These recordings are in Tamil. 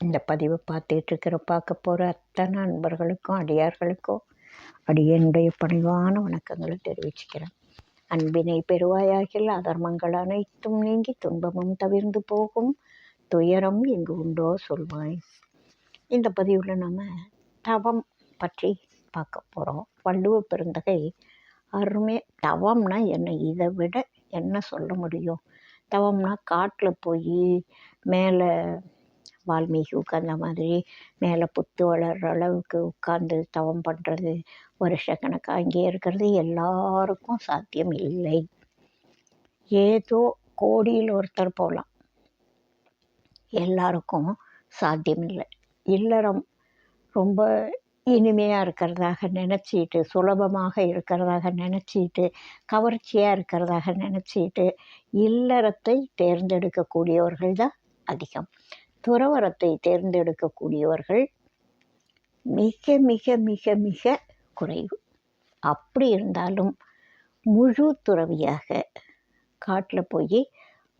இந்த பதிவை பார்த்துட்ருக்கிற பார்க்க போகிற அத்தனை அன்பர்களுக்கும் அடியார்களுக்கும் அடியனுடைய பணிவான வணக்கங்களை தெரிவிச்சுக்கிறேன். அன்பினை பெருவாயாகில் அதர்மங்கள் அனைத்தும் நீங்கி துன்பமும் தவிர்ந்து போகும். துயரம் எங்கு உண்டோ சொல்வாய். இந்த பதிவில் நம்ம தவம் பற்றி பார்க்க போகிறோம் வள்ளுவ பெருந்தகை அருமை தவம்னா என்ன? இதை விட என்ன சொல்ல முடியும்? தவம்னா காட்டில் போய் மேலே வால்மீகி உட்காந்த மாதிரி மேலே புத்து வளர்கிற அளவுக்கு உட்காந்து தவம் பண்ணுறது வருஷக்கணக்காக அங்கேயே இருக்கிறது எல்லாருக்கும் சாத்தியம் இல்லை. ஏதோ கோடியில் ஒருத்தர் போகலாம் எல்லாருக்கும் சாத்தியம் இல்லை. இல்லறம் ரொம்ப இனிமையாக இருக்கிறதாக நினச்சிட்டு சுலபமாக இருக்கிறதாக நினச்சிட்டு கவர்ச்சியாக இருக்கிறதாக நினச்சிட்டு இல்லறத்தை தேர்ந்தெடுக்கக்கூடியவர்கள் தான் அதிகம். துறவரத்தை தேர்ந்தெடுக்கக்கூடியவர்கள் மிக மிக மிக மிக குறைவு. அப்படி இருந்தாலும் முழு துறவியாக காட்டில் போய்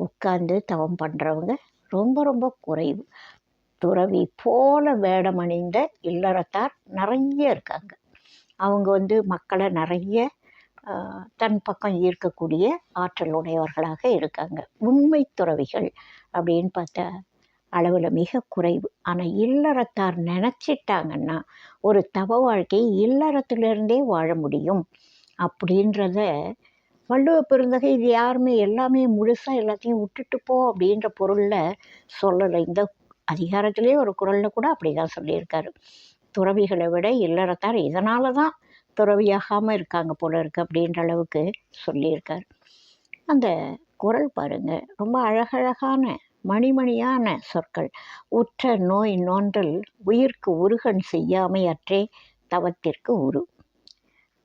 உட்காந்து தவம் பண்ணுறவங்க ரொம்ப ரொம்ப குறைவு. துறவி போல வேடமணிந்த இல்லறத்தார் நிறைய இருக்காங்க. அவங்க வந்து மக்களை நிறைய தன் பக்கம் ஈர்க்கக்கூடிய ஆற்றல் உடையவர்களாக இருக்காங்க. உண்மை துறவிகள் அப்படின்னு பார்த்தா அளவில் மிக குறைவு. ஆனால் இல்லறத்தார் நினச்சிட்டாங்கன்னா ஒரு தவ வாழ்க்கை இல்லறத்திலிருந்தே வாழ முடியும். அப்படின்றத வள்ளுவ பெருந்தகை இது யாருமே எல்லாமே முழுசாக எல்லாத்தையும் விட்டுட்டு போ அப்படின்ற பொருளில் சொல்லலை. இந்த அதிகாரத்திலே ஒரு குரலில் கூட அப்படி தான் சொல்லியிருக்காரு. துறவிகளை விட இல்லறத்தார் இதனால தான் துறவியாகாமல் இருக்காங்க போல இருக்கு அப்படின்ற அளவுக்கு சொல்லியிருக்கார். அந்த குரல் பாருங்கள் ரொம்ப அழகழகான மணிமணியான சொற்கள். உற்ற நோய் நோன்றல் உயிர்க்கு உருகன் செய்யாமை அற்றே தவத்திற்கு உரு.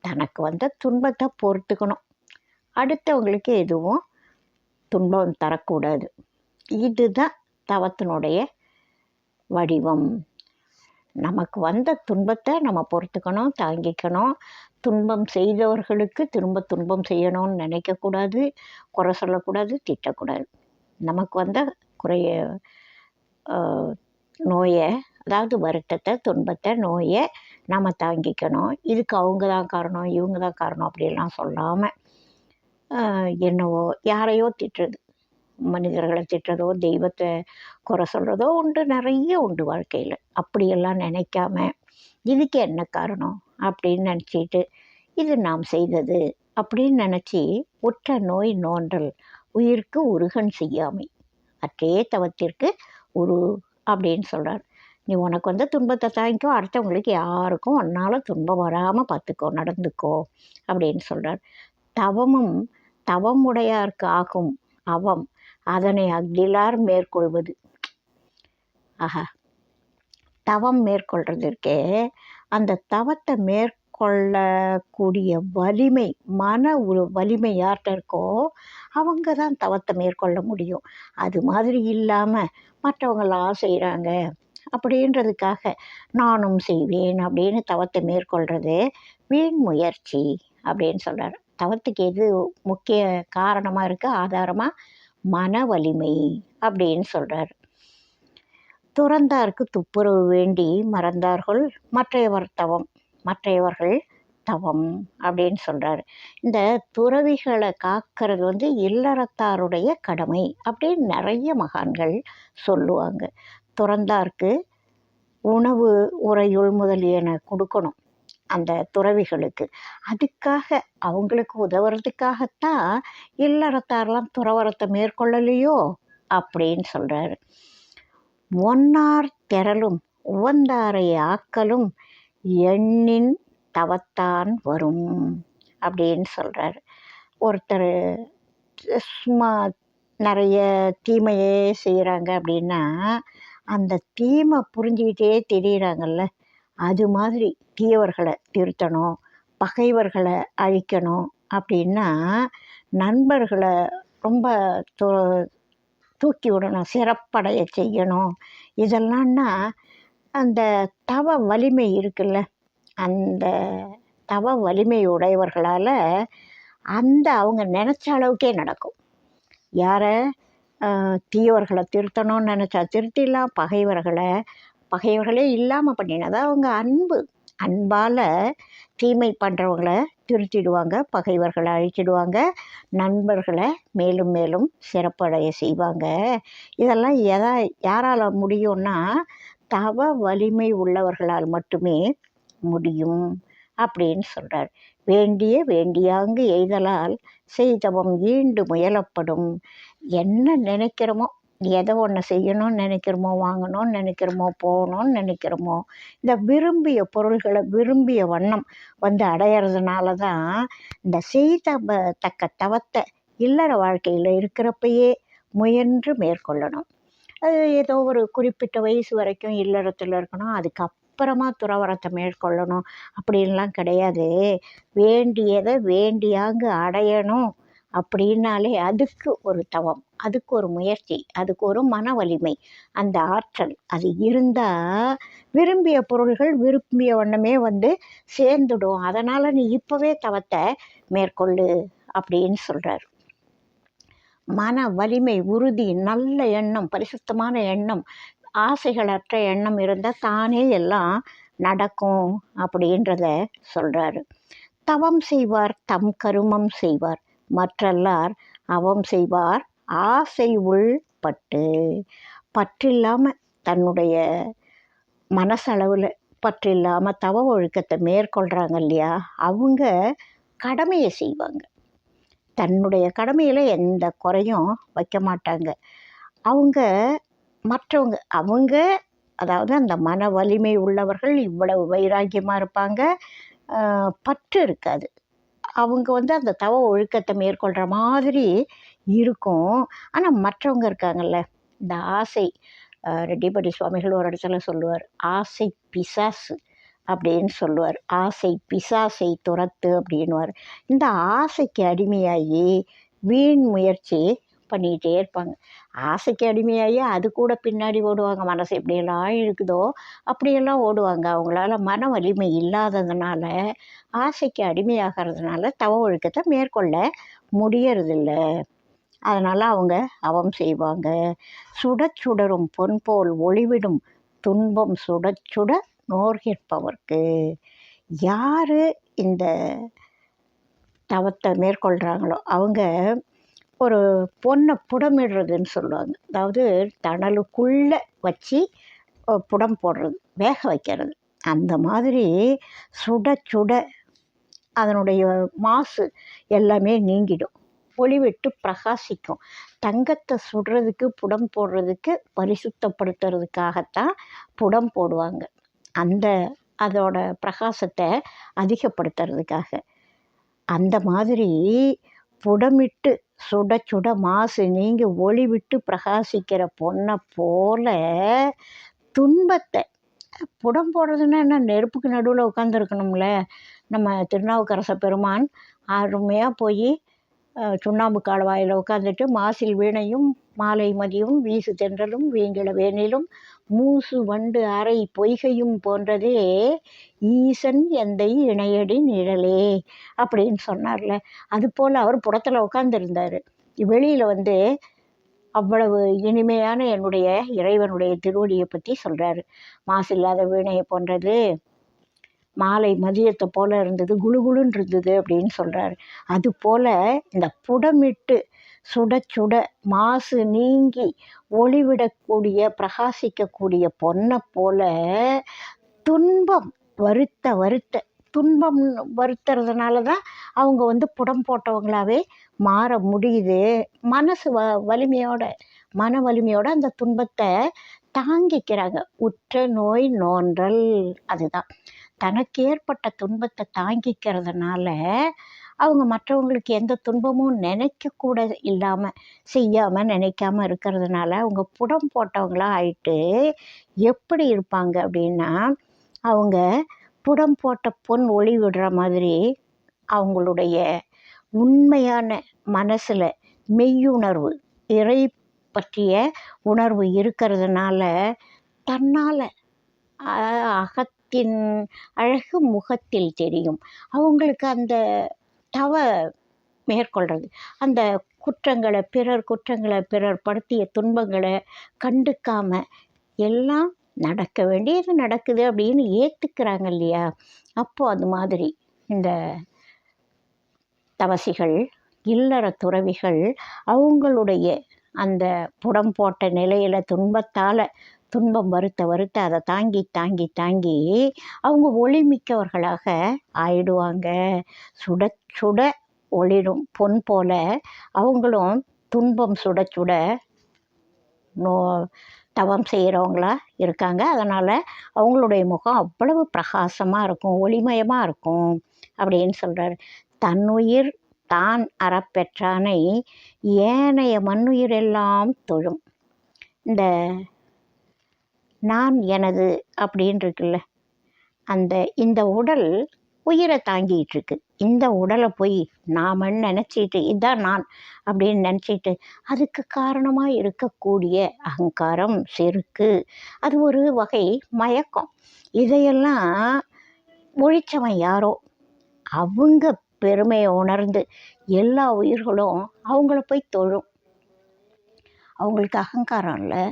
தனக்கு வந்த துன்பத்தை பொறுத்துக்கணும். அடுத்தவங்களுக்கு எதுவும் துன்பம் தரக்கூடாது. இதுதான் தவத்தினுடைய வடிவம். நமக்கு வந்த துன்பத்தை நம்ம பொறுத்துக்கணும் தாங்கிக்கணும். துன்பம் செய்தவர்களுக்கு திரும்ப துன்பம் செய்யணும்னு நினைக்கக்கூடாது குறை சொல்லக்கூடாது திட்டக்கூடாது. நமக்கு வந்த குறைய நோயை அதாவது வருத்தத்தை துன்பத்தை நோயை நம்ம தாங்கிக்கணும். இதுக்கு அவங்க தான் காரணம் இவங்க தான் காரணம் அப்படிலாம் சொல்லாமல் என்னவோ யாரையோ திட்டுறது மனிதர்களை திட்டுறதோ தெய்வத்தை குறை சொல்கிறதோ உண்டு நிறைய உண்டு வாழ்க்கையில். அப்படியெல்லாம் நினைக்காம இதுக்கு என்ன காரணம் அப்படின்னு நினச்சிட்டு இது நாம் செய்தது அப்படின்னு நினச்சி உற்ற நோய் நோன்றல் உயிருக்கு உருகன் செய்யாமை. அற்றே தவத்திற்கு உரு அப்படின்னு சொல்கிறார் நீ உனக்கு வந்து துன்பத்தை தாங்கிக்கோ அடுத்தவங்களுக்கு யாருக்கும் உன்னால் துன்பம் வராமல் பார்த்துக்கோ நடந்துக்கோ அப்படின்னு சொல்கிறார் தவமும் தவமுடையார்க்கு ஆகும் அவம் அதனை அகிலார் மேற்கொள்வது. ஆஹா. தவம் மேற்கொள்றதற்கே அந்த தவத்தை மேற்கொள்ளக்கூடிய வலிமை மன ஒரு வலிமை யார்கிட்ட இருக்கோ அவங்க தான் தவத்தை மேற்கொள்ள முடியும். அது மாதிரி இல்லாமல் மற்றவங்களாம் செய்கிறாங்க அப்படின்றதுக்காக நானும் செய்வேன் அப்படின்னு தவத்தை மேற்கொள்கிறது வீண் முயற்சி அப்படின்னு சொல்கிறார் தவத்துக்கு எது முக்கிய காரணமாக இருக்குது ஆதாரமாக மன வலிமை அப்படின்னு சொல்கிறார் துறந்தார்க்கு துப்புரவு வேண்டி மறந்தார்கள் மற்றையவர் தவம். மற்றையவர்கள் தவம் அப்படின்னு சொல்கிறாரு இந்த துறவிகளை காக்கிறது வந்து இல்லறத்தாருடைய கடமை அப்படின்னு நிறைய மகான்கள் சொல்லுவாங்க. துறந்தார்க்கு உணவு உரையுள் முதலியன கொடுக்கணும் அந்த துறவிகளுக்கு. அதுக்காக அவங்களுக்கு உதவுறதுக்காகத்தான் இல்லறத்தாரெலாம் துறவரத்தை மேற்கொள்ளலையோ அப்படின்னு சொல்கிறாரு ஒன்னார் திரளும் உவந்தாரை ஆக்கலும் எண்ணின் தவத்தான் வரும் அப்படின்னு சொல்கிறார் ஒருத்தர் சும்மா நிறைய தீமையே செய்கிறாங்க அப்படின்னா அந்த தீமை புரிஞ்சுக்கிட்டே தெரியுறாங்கல்ல அது மாதிரி தீயவர்களை திருத்தணும் பகைவர்களை அழிக்கணும் அப்படின்னா நண்பர்களை ரொம்ப தூ தூக்கி விடணும் சிறப்படைய செய்யணும். இதெல்லாம்னா அந்த தவ வலிமை இருக்குல்ல அந்த தவ வலிமை உடையவர்களால் அந்த அவங்க நினச்ச அளவுக்கே நடக்கும். யாரை? தீயவர்களை திருத்தணும்னு நினச்சா திருத்திடலாம் பகைவர்களை பகைவர்களே இல்லாமல் பண்ணினதா அவங்க அன்பு அன்பால் தீமை பண்ணுறவங்கள திருத்திடுவாங்க பகைவர்களை அழிச்சிடுவாங்க நண்பர்களை மேலும் மேலும் சிறப்படைய செய்வாங்க. இதெல்லாம் எதா யாரால் முடியும்னா தவ வலிமை உள்ளவர்களால் மட்டுமே முடியும் அப்படின்னு சொல்கிறார் வேண்டிய வேண்டியாங்கு எய்தலால் செய்தவம் ஈண்டு முயலப்படும். என்ன நினைக்கிறோமோ எதை ஒன்று செய்யணும்னு நினைக்கிறோமோ வாங்கணும்னு நினைக்கிறோமோ போகணும்னு நினைக்கிறோமோ இந்த விரும்பிய பொருள்களை விரும்பிய வண்ணம் வந்து அடையிறதுனால தான் இந்த செய்த தக்க தவத்தை இல்லற வாழ்க்கையில் இருக்கிறப்பயே முயன்று மேற்கொள்ளணும். அது ஏதோ ஒரு குறிப்பிட்ட வயசு வரைக்கும் இல்லறத்தில் இருக்கணும். அதுக்கப்புறமா துறவரத்தை மேற்கொள்ளணும். அப்படின்லாம் கிடையாது. வேண்டியதை வேண்டியாங்க அடையணும் அப்படின்னாலே அதுக்கு ஒரு தவம் அதுக்கு ஒரு முயற்சி அதுக்கு ஒரு மன வலிமை. அந்த ஆற்றல் அது இருந்தால் விரும்பிய பொருள்கள் விரும்பிய வண்ணமே வந்து சேர்ந்துடும். அதனால் நீ இப்போவே தவத்தை மேற்கொள்ளு அப்படின்னு சொல்கிறார் மன வலிமை உறுதி நல்ல எண்ணம் பரிசுத்தமான எண்ணம் ஆசைகளற்ற எண்ணம் இருந்தால் தானே எல்லாம் நடக்கும் அப்படின்றத சொல்கிறாரு தவம் செய்வார் தம் கருமம் செய்வார். மற்றல்லார் அவம் செய்வார் ஆசை உள்பட்டு பற்றில்லாமல் தன்னுடைய மனசளவில் பற்றில்லாமல் தவ ஒழுக்கத்தை மேற்கொள்கிறாங்க இல்லையா? அவங்க கடமையை செய்வாங்க. தன்னுடைய கடமையில் எந்த குறையும் வைக்க மாட்டாங்க. அவங்க மற்றவங்க அவங்க அதாவது அந்த மன வலிமை உள்ளவர்கள் இவ்வளவு வைராக்கியமாக இருப்பாங்க. பற்று இருக்காது. அவங்க வந்து அந்த தவ ஒழுக்கத்தை மேற்கொள்கிற மாதிரி இருக்கும். ஆனால் மற்றவங்க இருக்காங்கல்ல இந்த ஆசை ரெட்டிப்பட்டி சுவாமிகள் ஒரு இடத்துல சொல்லுவார் ஆசை பிசாசு. அப்படின்னு சொல்லுவார். ஆசை பிசாசை துரத்து அப்படின்னுவார். இந்த ஆசைக்கு அடிமையாகி வீண் முயற்சி பண்ணிக்கிட்டே இருப்பாங்க. ஆசைக்கு அடிமையாகி அது கூட பின்னாடி ஓடுவாங்க. மனசு எப்படியெல்லாம் இருக்குதோ அப்படியெல்லாம் ஓடுவாங்க. அவங்களால மன வலிமை இல்லாததுனால ஆசைக்கு அடிமையாகிறதுனால தவ ஒழுக்கத்தை மேற்கொள்ள முடியறதில்ல. அதனால் அவங்க அவம் செய்வாங்க. சுட சுடரும் பொன் போல் ஒளிவிடும் துன்பம் சுட சுட நோர்கிற்பவர்க்கு யார் இந்த தவத்தை மேற்கொள்கிறாங்களோ அவங்க ஒரு பொண்ணை புடமிடுறதுன்னு சொல்லுவாங்க. அதாவது தணலுக்குள்ளே வச்சு புடம் போடுறது வேக வைக்கிறது. அந்த மாதிரி சுட சுட அதனுடைய மாசு எல்லாமே நீங்கிடும். ஒளி விட்டு பிரகாசிக்கும். தங்கத்தை சுடுறதுக்கு புடம் போடுறதுக்கு பரிசுத்தப்படுத்துறதுக்காகத்தான் புடம் போடுவாங்க. அந்த அதோட பிரகாசத்தை அதிகப்படுத்துறதுக்காக. அந்த மாதிரி புடமிட்டு சுட சுட மாசு நீங்கி ஒளி விட்டு பிரகாசிக்கிற பொண்ணை போல துன்பத்தை புடம் போடுறதுன்னா என்ன? நெருப்புக்கு நடுவில் உட்காந்துருக்கணும்ல நம்ம திருநாவுக்கரச பெருமான் அருமையாக போய் சுண்ணாம்பு கால்வாயில் உட்காந்துட்டு மாசில் வீணையும் மாலை மதியம் வீசு தென்றலும் வீங்கிட வேனிலும் மூசு வண்டு அறை பொய்கையும் போன்றதே ஈசன் எந்தை இணையடி நிழலே அப்படின்னு சொன்னார்ல. அது போல் அவர் புறத்தில் உட்காந்துருந்தார் வெளியில் வந்து அவ்வளவு இனிமையான என்னுடைய இறைவனுடைய திருவடியை பற்றி சொல்கிறாரு மாசில்லாத வீணையை போன்றது மாலை மதியத்தை போல இருந்தது குளுகுளுன்னு இருந்தது அப்படின்னு சொல்கிறாரு அது போல் இந்த புடமிட்டு சுட சுட மாசு நீங்கி ஒளிவிடக்கூடிய பிரகாசிக்கக்கூடிய பொன்னை போல துன்பம் வருத்த வருத்த துன்பம் வருத்துறதுனால தான் அவங்க வந்து புடம் போட்டவங்களாவே மாற முடியுது. மனசு வ வலிமையோட மன வலிமையோட அந்த துன்பத்தை தாங்கிக்கிறாங்க. உற்ற நோய் நோன்றல் அதுதான். தனக்கு ஏற்பட்ட துன்பத்தை தாங்கிக்கிறதுனால அவங்க மற்றவங்களுக்கு எந்த துன்பமும் நினைக்கக்கூட இல்லாமல் செய்யாமல் நினைக்காம இருக்கிறதுனால அவங்க புடம் போட்டவங்களா ஆயிட்டு எப்படி இருப்பாங்க அப்படின்னா அவங்க புடம் போட்ட பொன் ஒளி விடுற மாதிரி அவங்களுடைய உண்மையான மனசில் மெய்யுணர்வு இறை பற்றிய உணர்வு இருக்கிறதுனால தன்னால் அகத்தின் அழகு முகத்தில் தெரியும். அவங்களுக்கு அந்த தவ மேற்கொள்கிறது அந்த குற்றங்களை பிறர் குற்றங்களை பிறர் படுத்திய துன்பங்களை கண்டுக்காமல் எல்லாம் நடக்க வேண்டியது நடக்குது அப்படின்னு ஏற்றுக்கிறாங்க இல்லையா? அப்போது அது மாதிரி இந்த தவசிகள் இல்லற துறவிகள் அவங்களுடைய அந்த புடம் போட்ட நிலையில் துன்பத்தால் துன்பம் வருத்த வருத்த அதை தாங்கி தாங்கி தாங்கி அவங்க ஒளிமிக்கவர்களாக ஆயிடுவாங்க. சுட சுட ஒளிரும் பொன் போல அவங்களும் துன்பம் சுட சுட நோ தவம் செய்கிறவங்களா இருக்காங்க. அதனால் அவங்களுடைய முகம் அவ்வளவு பிரகாசமாக இருக்கும் ஒளிமயமாக இருக்கும் அப்படின்னு சொல்கிறார் தன்னுயிர் தான் அறப்பெற்றானை ஏனைய மண்ணுயிரெல்லாம் தொழும். இந்த நான் எனது அப்படின்னு இருக்குல்ல அந்த இந்த உடல் உயிரை தாங்கிட்டு இருக்கு இந்த உடலை போய் நாமன்னு நினச்சிட்டு இதான் நான் அப்படின்னு நினச்சிட்டு அதுக்கு காரணமாக இருக்கக்கூடிய அகங்காரம் செருக்கு அது ஒரு வகை மயக்கம். இதையெல்லாம் ஒழிச்சவன் யாரோ? அவங்க பெருமையை உணர்ந்து எல்லா உயிர்களும் அவங்கள போய் தொழும். அவங்களுக்கு அகங்காரம் இல்லை.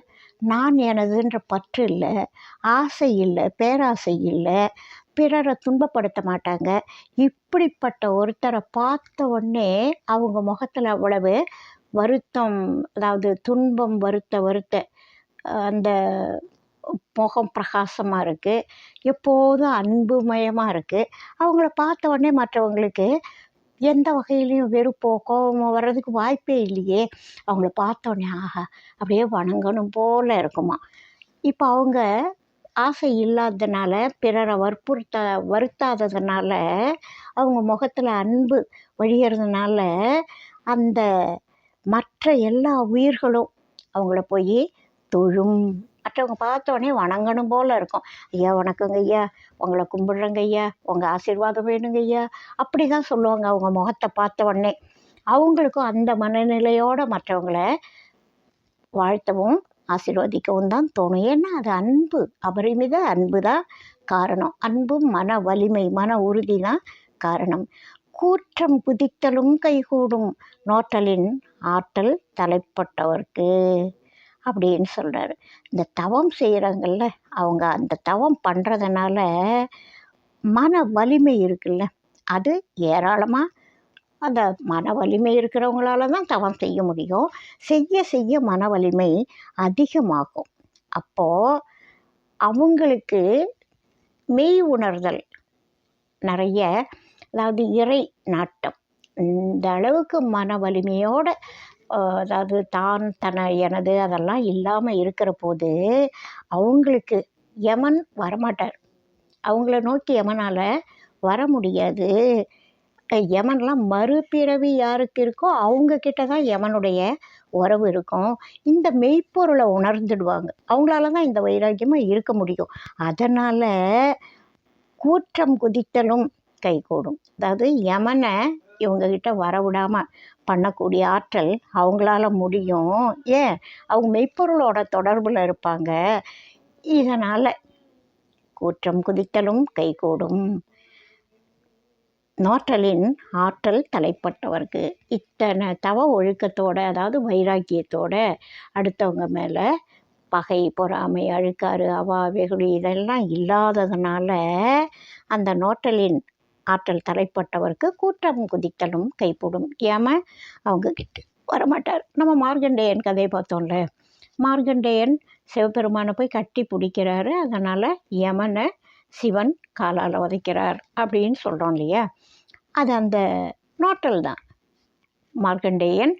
நான் எனதுன்ற பற்று இல்லை. ஆசை இல்லை. பேராசை இல்லை. பிறரை துன்பப்படுத்த மாட்டாங்க. இப்படிப்பட்ட ஒருத்தரை பார்த்த உடனே அவங்க முகத்தில் அவ்வளவு வருத்தம் அதாவது துன்பம் வருத்த வருத்த அந்த முகம் பிரகாசமாக இருக்குது எப்போதும் அன்புமயமாக இருக்குது அவங்கள பார்த்த உடனே மற்றவங்களுக்கு எந்த வகையிலையும் வெறுப்போ கோபமோ வர்றதுக்கு வாய்ப்பே இல்லையே. அவங்கள பார்த்தோன்னே ஆஹா அப்படியே வணங்கணும் போல் இருக்குமா. இப்போ அவங்க ஆசை இல்லாததுனால பிறரை வற்புறுத்த வருத்தாததுனால அவங்க முகத்தில் அன்பு வழியறதுனால அந்த மற்ற எல்லா உயிர்களும் அவங்கள போய் தொழும். மற்றவங்க பார்த்தோன்னே வணங்கணும் போல் இருக்கும். ஐயா வணக்கங்க ஐயா. உங்களை கும்பிடுறேங்க ஐயா. உங்கள் ஆசீர்வாதம் வேணுங்க ஐயா. அப்படி தான் சொல்லுவாங்க அவங்க முகத்தை பார்த்த உடனே. அவங்களுக்கும் அந்த மனநிலையோடு மற்றவங்கள வாழ்த்தவும் ஆசீர்வதிக்கவும் தான் தோணும். ஏன்னா அது அன்பு. அபரிமித அன்பு தான் காரணம். அன்பும் மன வலிமை மன உறுதி தான் காரணம். கூற்றம் புதித்தலும் கைகூடும் நோட்டலின் ஆற்றல் தலைப்பட்டவர்க்கு அப்படின்னு சொல்கிறாரு இந்த தவம் செய்கிறாங்கல்ல அவங்க அந்த தவம் பண்ணுறதுனால மன வலிமை இருக்குல்ல அது ஏராளமாக அந்த மன வலிமை இருக்கிறவங்களால தான் தவம் செய்ய முடியும். செய்ய செய்ய மன வலிமை அதிகமாகும். அப்போது அவங்களுக்கு மெய் உணர்தல் நிறைய அதாவது இறை நாட்டம். இந்த அளவுக்கு மன வலிமையோடு அதாவது தான் தன எனது அதெல்லாம் இல்லாமல் இருக்கிற போது அவங்களுக்கு யமன் வரமாட்டார். அவங்கள நோக்கி யமனால் வர முடியாது. யமன்லாம் மறுபிறவி யாருக்கு இருக்கோ அவங்கக்கிட்ட தான் யமனுடைய உறவு இருக்கும். இந்த மெய்ப்பொருளை உணர்ந்துடுவாங்க. அவங்களால தான் இந்த வைராக்கியமாக இருக்க முடியும். அதனால் கூற்றம் குதித்தலும் கைகூடும். அதாவது யமனை இவங்கக்கிட்ட வரவிடாமல் பண்ணக்கூடிய ஆற்றல் அவங்களால முடியும். ஏன்? அவங்க மெய்ப்பொருளோட தொடர்பில் இருப்பாங்க. இதனால் கூற்றம் குதித்தலும் கைகூடும். நோற்றலின் ஆற்றல் தலைப்பட்டவர்க்கு இத்தனை தவ ஒழுக்கத்தோட அதாவது வைராக்கியத்தோட அடுத்தவங்க மேலே பகை பொறாமை அழுக்காறு அவா வெகுளி இதெல்லாம் இல்லாததுனால அந்த நோட்டலின் ஆற்றல் தலைப்பட்டவருக்கு கூட்டம் குதித்தலும் கைப்படும். ஏம? அவங்க கிட்ட வரமாட்டார். நம்ம மார்கண்டேயன் கதையை பார்த்தோம்ல. மார்கண்டேயன் சிவபெருமானை போய் கட்டி பிடிக்கிறாரு. அதனால் யமனை சிவன் காலால் உதைக்கிறார் அப்படின்னு சொல்கிறோம் இல்லையா? அது அந்த நோட்டல் தான். மார்கண்டேயன்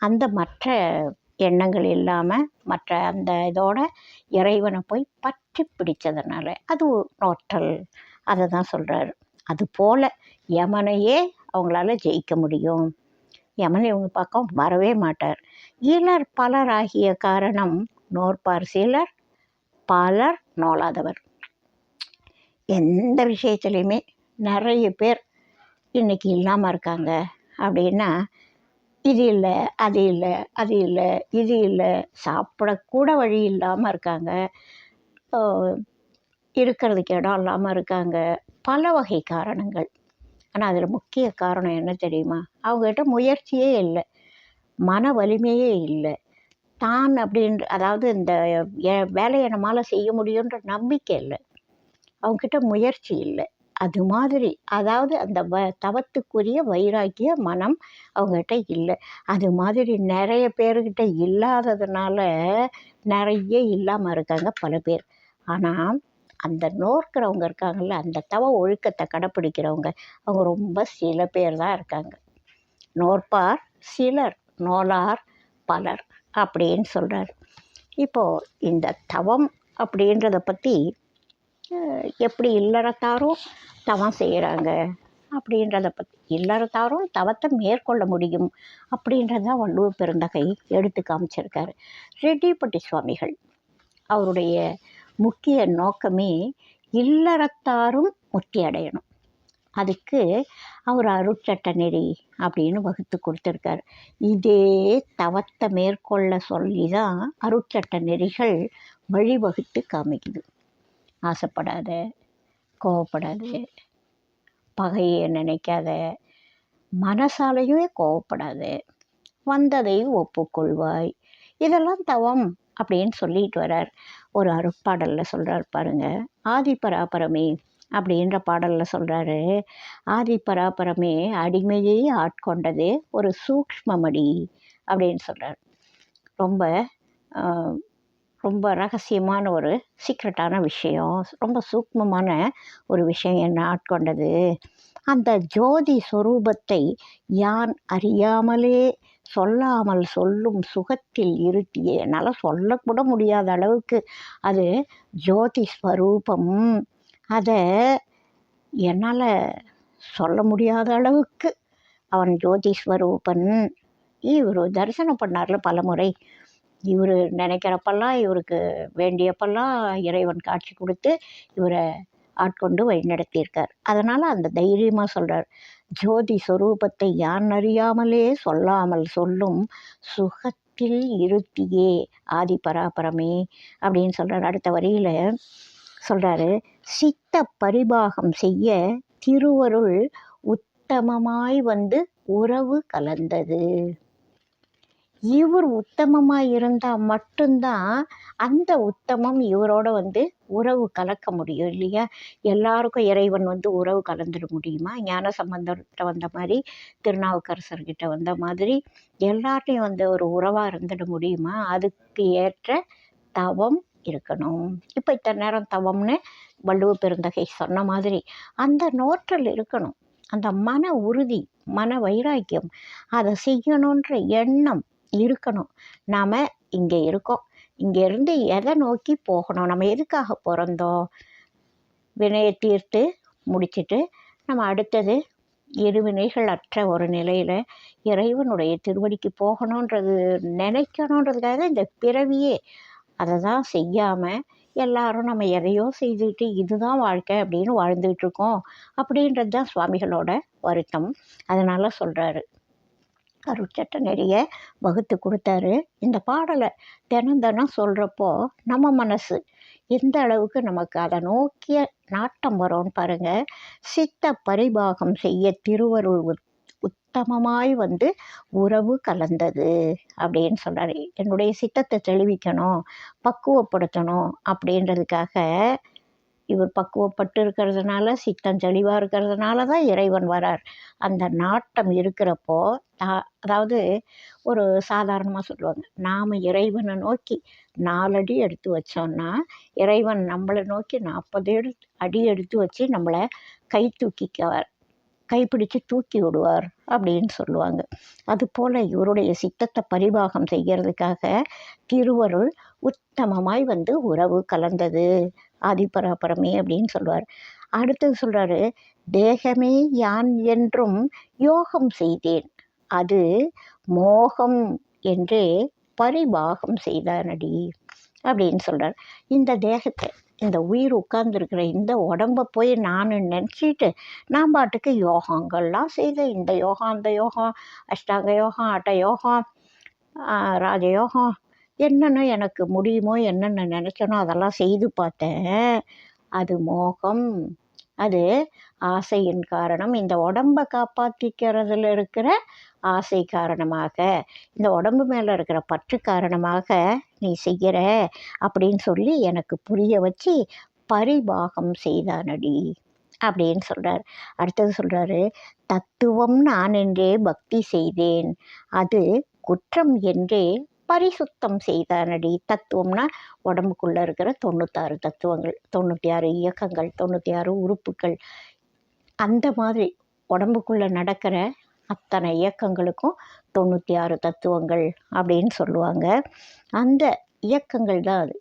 அந்த மற்ற எண்ணங்கள் இல்லாமல் மற்ற அந்த இதோட இறைவனை போய் பற்றி பிடித்ததுனால அது நோட்டல். அதை தான் சொல்கிறாரு அதுபோல் யமனையே அவங்களால ஜெயிக்க முடியும். யமன் இவங்க பக்கம் வரவே மாட்டார். இலர் பலராகிய காரணம் நோற்பார் சிலர் பலர் நோலாதவர் எந்த விஷயத்துலையுமே நிறைய பேர் இன்றைக்கி இல்லாமல் இருக்காங்க. அப்படின்னா இது இல்லை அது இல்லை அது இல்லை இது இல்லை சாப்பிடக்கூட வழி இல்லாமல் இருக்காங்க. இருக்கிறதுக்கு இடம் இல்லாமல் இருக்காங்க. பல வகை காரணங்கள். ஆனால் அதில் முக்கிய காரணம் என்ன தெரியுமா? அவங்ககிட்ட முயற்சியே இல்லை. மன வலிமையே இல்லை. தான் அப்படின்ற அதாவது இந்த வேலையை நம்மளால் செய்ய முடியுன்ற நம்பிக்கை இல்லை. அவங்கக்கிட்ட முயற்சி இல்லை. அது மாதிரி அதாவது அந்த வ தவத்துக்குரிய வைராக்கிய மனம் அவங்ககிட்ட இல்லை. அது மாதிரி நிறைய பேர்கிட்ட இல்லாததுனால நிறைய இல்லாமல் இருக்காங்க பல பேர். ஆனால் அந்த நோக்கிறவங்க இருக்காங்கல்ல அந்த தவ ஒழுக்கத்தை கடைப்பிடிக்கிறவங்க அவங்க ரொம்ப சில பேர் தான் இருக்காங்க. நோற்பார் சிலர் நோலார் பலர் அப்படின்னு சொல்கிறார் இப்போது இந்த தவம் அப்படின்றத பற்றி எப்படி இல்லறத்தாரும் தவம் செய்கிறாங்க அப்படின்றத பற்றி இல்லறத்தாரும் தவத்தை மேற்கொள்ள முடியும். அப்படின்றத வள்ளுவர் பெருந்தகை எடுத்து காமிச்சிருக்காரு. ரெட்டிப்பட்டி சுவாமிகள் அவருடைய முக்கிய நோக்கமே இல்லறத்தாரும் முக்தி அடையணும். அதுக்கு அவர் அருட்சட்ட நெறி அப்படின்னு வகுத்து கொடுத்துருக்காரு. இதே தவத்தை மேற்கொள்ள சொல்லி தான் அருட்சட்ட நெறிகள் வழிவகுத்து காமிக்குது. ஆசைப்படாத கோவப்படாத பகையை நினைக்காத மனசாலையுமே கோவப்படாத வந்ததை ஒப்புக்கொள்வாய். இதெல்லாம் தவம் அப்படின்னு சொல்லிட்டு வரார் ஒரு அருட்பாடலில் சொல்கிறார் பாருங்க. ஆதி பராபரமே அப்படின்ற பாடலில் சொல்கிறாரு ஆதி பராபரமே அடிமையை ஆட்கொண்டது ஒரு சூக்ஷ்மமடி அப்படின்னு சொல்கிறார் ரொம்ப ரொம்ப ரகசியமான ஒரு சீக்ரெட்டான விஷயம். ரொம்ப சூக்மமான ஒரு விஷயம் என்ன ஆட்கொண்டது. அந்த ஜோதி சொரூபத்தை யான் அறியாமலே சொல்லாமல் சொல்லும் சுகத்தில் இருட்டிய என்னால் சொல்லக்கூட முடியாத அளவுக்கு அது ஜோதி ஸ்வரூபம். அதை என்னால் சொல்ல முடியாத அளவுக்கு அவன் ஜோதி ஸ்வரூபன். இவர் தரிசனம் பண்ணார்ல பலமுறை. இவர் நினைக்கிறப்பெல்லாம் இவருக்கு வேண்டியப்பெல்லாம் இறைவன் காட்சி கொடுத்து இவரை ஆட்கொண்டு வழிநடத்தியிருக்கார் அதனால் அந்த தைரியமாக சொல்கிறார் ஜோதி சொரூபத்தை யான் அறியாமலே சொல்லாமல் சொல்லும் சுகத்தில் இருத்தியே ஆதி பராபரமே அப்படின்னு சொல்கிறார் அடுத்த வரியில் சொல்கிறாரு சித்த பரிபாகம் செய்ய திருவருள் உத்தமமாய் வந்து உறவு கலந்தது. இவர் உத்தமமாக இருந்தால் மட்டும்தான் அந்த உத்தமம் இவரோட வந்து உறவு கலக்க முடியும் இல்லையா? எல்லாருக்கும் இறைவன் வந்து உறவு கலந்துட முடியுமா? ஞான சம்பந்தர்கிட்ட வந்த மாதிரி திருநாவுக்கரசர்கிட்ட வந்த மாதிரி எல்லார்ட்டையும் வந்து ஒரு உறவாக இருந்துட முடியுமா? அதுக்கு ஏற்ற தவம் இருக்கணும். இப்போ இத்தனை நேரம் தவம்னு வள்ளுவ பெருந்தகை சொன்ன மாதிரி அந்த நோற்றல் இருக்கணும். அந்த மன உறுதி மன வைராக்கியம் அதை செய்யணுன்ற எண்ணம் இருக்கணும். நாம் இங்கே இருக்கோம். இங்கேருந்து எதை நோக்கி போகணும்? நம்ம எதுக்காக பிறந்தோம்? வினையை தீர்த்து முடிச்சுட்டு நம்ம அடுத்தது இருவினைகள் அற்ற ஒரு நிலையில் இறைவனுடைய திருவடிக்கு போகணுன்றது நினைக்கணுன்றதுக்காக தான் இந்த பிறவியே. அதை தான் செய்யாமல் எல்லாரும் நம்ம எதையோ செய்துக்கிட்டு இதுதான் வாழ்க்கை அப்படின்னு வாழ்ந்துகிட்டு இருக்கோம் அப்படின்றது தான் சுவாமிகளோட வருத்தம். அதனால் சொல்கிறாரு அருட்சட்ட நெறிய வகுத்து கொடுத்தாரு. இந்த பாடலை தினம் தினம் சொல்கிறப்போ நம்ம மனசு எந்த அளவுக்கு நமக்கு அதை நோக்கிய நாட்டம் வரும்னு பாருங்கள் சித்த பரிபாகம் செய்ய திருவருள் உத்- உத்தமமாய் வந்து உறவு கலந்தது அப்படின்னு சொல்கிறாரு என்னுடைய சித்தத்தை தெளிவிக்கணும் பக்குவப்படுத்தணும் அப்படின்றதுக்காக இவர் பக்குவப்பட்டு இருக்கிறதுனால சித்தம் தெளிவாக இருக்கிறதுனால தான் இறைவன் வரார். அந்த நாட்டம் இருக்கிறப்போ அதாவது ஒரு சாதாரணமாக சொல்லுவாங்க நாம் இறைவனை நோக்கி நாலடி எடுத்து வச்சோம்னா இறைவன் நம்மளை நோக்கி நாற்பது எடு அடி எடுத்து வச்சு நம்மளை கை தூக்கிக்குவார். கைப்பிடிச்சு தூக்கி விடுவார் அப்படின்னு சொல்லுவாங்க. அதுபோல் இவருடைய சித்தத்தை பரிபாகம் செய்கிறதுக்காக திருவருள் உத்தமமாய் வந்து உறவு கலந்தது. ஆதிபராபரமே அப்படின்னு சொல்லுவார். அடுத்தது சொல்கிறாரு தேகமே யான் என்றும் யோகம் செய்தேன். அது மோகம் என்றே பரிபாகம் செய்தானடி அப்படின்னு சொல்கிறார் இந்த தேகத்தை இந்த உயிர் உட்கார்ந்துருக்கிற இந்த உடம்பை போய் நான் நினச்சிட்டு நான் பாட்டுக்கு யோகங்கள்லாம் செய்தேன். இந்த யோகம் அந்த யோகம் அஷ்டாங்க யோகம் அட்ட யோகம் ராஜயோகம் என்னென்ன எனக்கு முடியுமோ என்னென்ன நினச்சனோ அதெல்லாம் செய்து பார்த்தேன். அது மோகம் அது ஆசையின் காரணம். இந்த உடம்பை காப்பாற்றிக்கிறதுல இருக்கிற ஆசை காரணமாக இந்த உடம்பு மேலே இருக்கிற பற்று காரணமாக நீ செய்கிற அப்படின்னு சொல்லி எனக்கு புரிய வச்சு பரிபாகம் செய்தானடி அப்படின்னு சொல்கிறார் அடுத்தது சொல்கிறாரு தத்துவம் நான் என்றே பக்தி செய்தேன். அது குற்றம் என்றே பரிசுத்தம் செய்தானடி தத்துவம்னா உடம்புக்குள்ளே இருக்கிற தொண்ணூத்தாறு தத்துவங்கள் தொண்ணூற்றி ஆறு இயக்கங்கள் தொண்ணூற்றி ஆறு உறுப்புகள். அந்த மாதிரி உடம்புக்குள்ளே நடக்கிற அத்தனை இயக்கங்களுக்கும் தொண்ணூற்றி ஆறு தத்துவங்கள் அப்படின்னு சொல்லுவாங்க. அந்த இயக்கங்கள் தான் அது.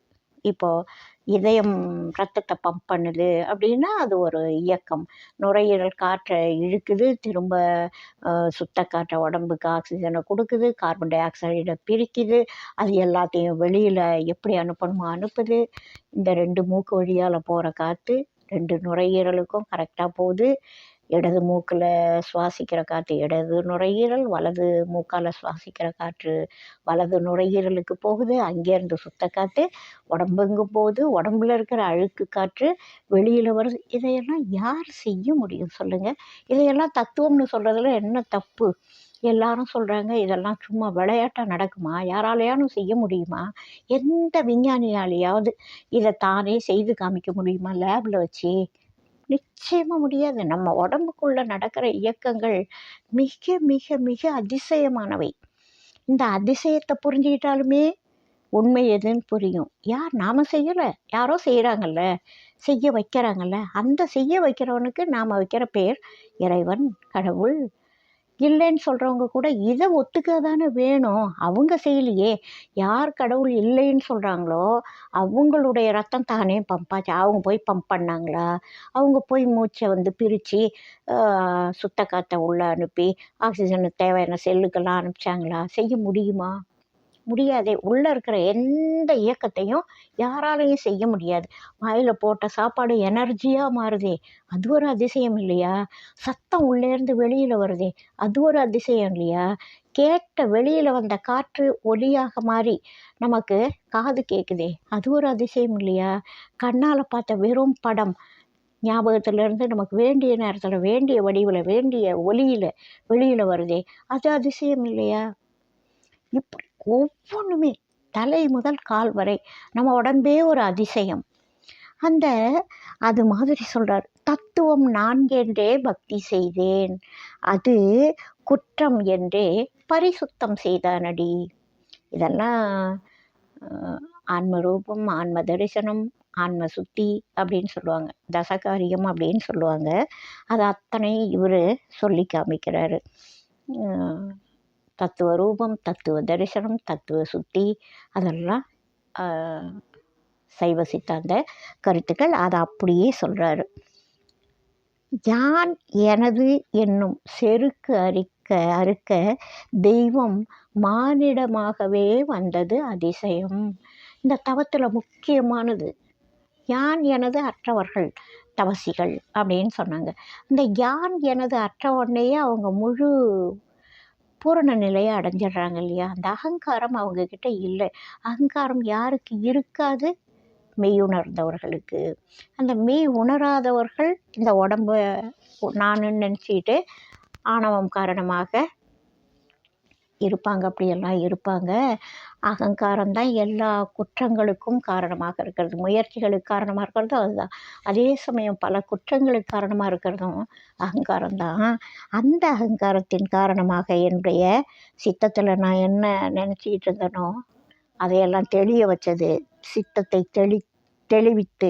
இப்போது இதயம் ரத்தத்தை பம்ப் பண்ணுது அப்படின்னா அது ஒரு இயக்கம். நுரையீரல் காற்றை இழுக்குது திரும்ப சுத்த காற்றை உடம்புக்கு ஆக்சிஜனை கொடுக்குது கார்பன் டை ஆக்சைடை பிரிக்குது அது எல்லாத்தையும் வெளியில் எப்படி அனுப்பணுமோ அனுப்புது. இந்த ரெண்டு மூக்கு வழியால் போகிற காற்று ரெண்டு நுரையீரலுக்கும் கரெக்டாக போகுது. இடது மூக்கில் சுவாசிக்கிற காற்று இடது நுரையீரல் வலது மூக்கால் சுவாசிக்கிற காற்று வலது நுரையீரலுக்கு போகுது. அங்கேருந்து சுத்த காற்று உடம்புங்கும் போகுது? உடம்புல இருக்கிற அழுக்கு காற்று வெளியில் வருது. இதையெல்லாம் யார் செய்ய முடியும் சொல்லுங்கள் இதையெல்லாம் தத்துவம்னு சொல்கிறதுல என்ன தப்பு? எல்லாரும் சொல்கிறாங்க இதெல்லாம் சும்மா விளையாட்டாக நடக்குமா? யாராலையானும் செய்ய முடியுமா? எந்த விஞ்ஞானியாலேயாவது இதை தானே செய்து காமிக்க முடியுமா? லேபில் வச்சு நிச்சயமாக முடியாது. நம்ம உடம்புக்குள்ளே நடக்கிற இயக்கங்கள் மிக மிக மிக அதிசயமானவை. இந்த அதிசயத்தை புரிஞ்சுக்கிட்டாலுமே உண்மை எதுன்னு புரியும். யார்? நாம் செய்யலை. யாரோ செய்கிறாங்கல்ல செய்ய வைக்கிறாங்கல்ல. அந்த செய்ய வைக்கிறவனுக்கு நாம் வைக்கிற பேர் இறைவன் கடவுள் இல்லைன்னு சொல்கிறவங்க கூட இதை ஒத்துக்க தானே வேணும்? அவங்க செய்யலையே. யார் கடவுள் இல்லைன்னு சொல்கிறாங்களோ அவங்களுடைய ரத்தம் தானே பம்பாச்சு. அவங்க போய் பம்ப் பண்ணாங்களா? அவங்க போய் மூச்சை வந்து பிரித்து சுத்த காற்றை உள்ளே அனுப்பி ஆக்சிஜனுக்கு தேவையான செல்லுக்கெல்லாம் அனுப்பிச்சாங்களா? செய்ய முடியுமா? முடியாதே உள்ளே இருக்கிற எந்த இயக்கத்தையும் யாராலையும் செய்ய முடியாது. வாயில் போட்ட சாப்பாடு எனர்ஜியாக மாறுதே அது ஒரு அதிசயம் இல்லையா? சத்தம் உள்ளேருந்து வெளியில் வருதே அது ஒரு அதிசயம் இல்லையா? கேட்ட வெளியில் வந்த காற்று ஒலியாக மாறி நமக்கு காது கேட்குதே அது ஒரு அதிசயம் இல்லையா? கண்ணால் பார்த்த வெறும் படம் ஞாபகத்திலேருந்து நமக்கு வேண்டிய நேரத்தில் வேண்டிய வடிவில் வேண்டிய ஒலியில் வெளியில் வருதே அது அதிசயம் இல்லையா? இப்படி ஒவ்வொன்றுமே தலை முதல் கால் வரை நம்ம உடம்பே ஒரு அதிசயம். அந்த அது மாதிரி சொல்கிறார் தத்துவம் நான்கென்றே பக்தி செய்தேன் அது குற்றம் என்றே பரிசுத்தம் செய்தானடி. இதெல்லாம் ஆன்மரூபம் ஆன்ம ரூபம் ஆன்ம தரிசனம் ஆன்ம சுத்தி அப்படின்னு சொல்லுவாங்க. தசகாரியம் அப்படின்னு சொல்லுவாங்க. அது அத்தனை இவர் சொல்லி காமிக்கிறாரு. தத்துவ ரூபம் தத்துவ தரிசனம் தத்துவ சுத்தி அதெல்லாம் சைவ சித்தாந்த கருத்துக்கள் அதை அப்படியே சொல்கிறாரு யான் எனது என்னும் செருக்கு அரிக்க அறுக்க தெய்வம் மானிடமாகவே வந்தது அதிசயம். இந்த தவத்தில் முக்கியமானது யான் எனது அற்றவர்கள் தவசிகள் அப்படின்னு சொன்னாங்க. இந்த யான் எனது அற்றவனையே அவங்க முழு பூரண நிலையை அடைஞ்சிடுறாங்க இல்லையா? அந்த அகங்காரம் அவங்கக்கிட்ட இல்லை. அகங்காரம் யாருக்கு இருக்காது? மெய் உணர்ந்தவர்களுக்கு அந்த மெய் உணராதவர்கள் இந்த உடம்ப நான் நினச்சிக்கிட்டு ஆணவம் காரணமாக இருப்பாங்க அப்படியெல்லாம் இருப்பாங்க. அகங்காரம் தான் எல்லா குற்றங்களுக்கும் காரணமாக இருக்கிறது. முயற்சிகளுக்கு காரணமாக இருக்கிறதும் அதுதான். அதே சமயம் பல குற்றங்களுக்கு காரணமாக இருக்கிறதும் அகங்காரம் தான். அந்த அகங்காரத்தின் காரணமாக என்னுடைய சித்தத்தில் நான் என்ன நினச்சிக்கிட்டு இருந்தேனோ அதையெல்லாம் தெளிய வச்சது சித்தத்தை தெளி தெளிவித்து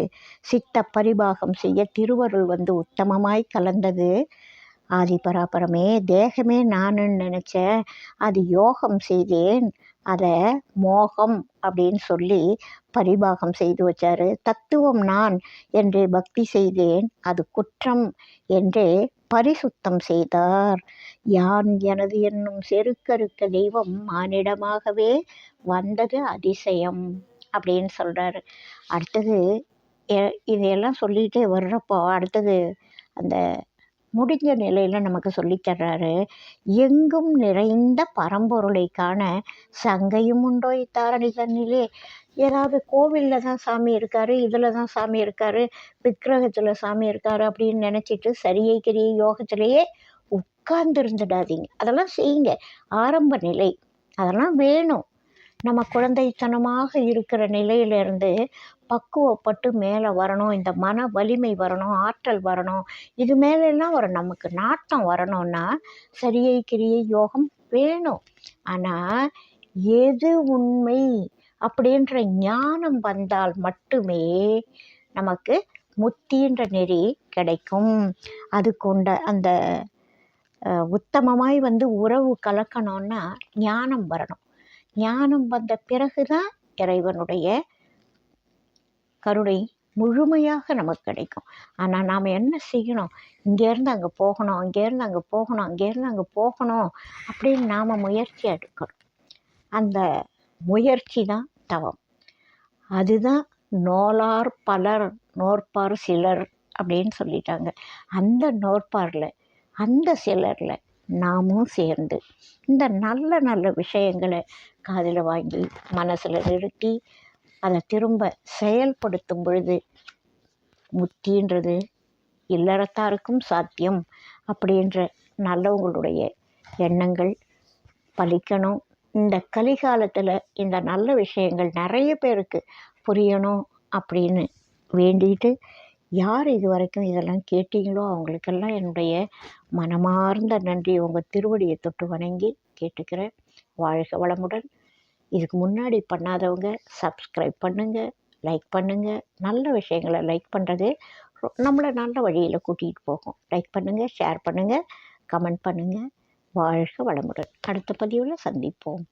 சித்த பரிபாகம் செய்ய திருவருள் வந்து உத்தமமாய் கலந்தது. ஆதி பராபரமே தேகமே நானுன்னு நினச்சேன் அது யோகம் செய்தேன். அதை மோகம் அப்படின்னு சொல்லி பரிபாகம் செய்து வச்சாரு. தத்துவம் நான் என்று பக்தி செய்தேன். அது குற்றம் என்று பரிசுத்தம் செய்தார். யான் எனது என்னும் செருக்கறுக்க தெய்வம் மானிடமாகவே வந்தது அதிசயம் அப்படின்னு சொல்கிறாரு அடுத்தது எ- இதையெல்லாம் சொல்லிகிட்டே வர்றப்போ அடுத்தது அந்த முடிஞ்ச நிலையில் நமக்கு சொல்லித் தர்றாரு எங்கும் நிறைந்த பரம்பொருளை காண சங்கையும் உண்டோ? இத்தாரணி தன்னிலே ஏதாவது கோவிலில் தான் சாமி இருக்கார் இதில் தான் சாமி இருக்கார் விக்கிரகத்தில் சாமி இருக்கார் அப்படின்னு நினச்சிட்டு சரியை கிரியை யோகத்திலேயே உட்கார்ந்துருந்துடாதீங்க. அதெல்லாம் செய்யுங்க. ஆரம்ப நிலை. அதெல்லாம் வேணும். நம்ம குழந்தைத்தனமாக இருக்கிற நிலையிலேருந்து பக்குவப்பட்டு மேலே வரணும் இந்த மன வலிமை வரணும் ஆற்றல் வரணும் இது மேலெல்லாம் ஒரு நமக்கு நாட்டம் வரணும்னா சரியை கிரியை யோகம் வேணும். ஆனால் எது உண்மை அப்படின்ற ஞானம் வந்தால் மட்டுமே நமக்கு முத்தின்ற நெறி கிடைக்கும். அது கொண்ட அந்த உத்தமமாய் வந்து உறவு கலக்கணும்னா ஞானம் வரணும். ஞானம் வந்த பிறகுதான் இறைவனுடைய கருணை முழுமையாக நமக்கு கிடைக்கும். ஆனால் நாம் என்ன செய்யணும்? இங்கேருந்து அங்கே போகணும் அங்கேருந்து அங்கே போகணும் அங்கேருந்து அங்கே போகணும் அப்படின்னு நாம் முயற்சி எடுக்கணும். அந்த முயற்சி தான் தவம். அதுதான் நோலார் பலர் நோற்பார் சிலர் அப்படின்னு சொல்லிட்டாங்க. அந்த நோற்பாரில் அந்த சிலரில் நாமும் சேர்ந்து இந்த நல்ல நல்ல விஷயங்களை காதில் வாங்கி மனசில் நிறுத்தி அதை திரும்ப செயல்படுத்தும் பொழுது முத்தின்றது இல்லறத்தாருக்கும் சாத்தியம் அப்படின்ற நல்லவங்களுடைய எண்ணங்கள் பலிக்கணும். இந்த கலிகாலத்தில் இந்த நல்ல விஷயங்கள் நிறைய பேருக்கு புரியணும் அப்படின்னு வேண்டிட்டு யார் இது வரைக்கும் இதெல்லாம் கேட்டீங்களோ அவங்களுக்கெல்லாம் என்னுடைய மனமார்ந்த நன்றி. உங்கள் திருவடியை தொட்டு வணங்கி கேட்டுக்கிறேன். வாழ்க வளமுடன். இதுக்கு முன்னாடி பண்ணாதவங்க சப்ஸ்கிரைப் பண்ணுங்கள் லைக் பண்ணுங்கள் நல்ல விஷயங்களை லைக் பண்ணுறது நம்மளை நல்ல வழியில் கூட்டிகிட்டு போகும். லைக் பண்ணுங்கள் ஷேர் பண்ணுங்கள் கமெண்ட் பண்ணுங்கள் வாழ்க வளமுடன். அடுத்த பதிவில் சந்திப்போம்.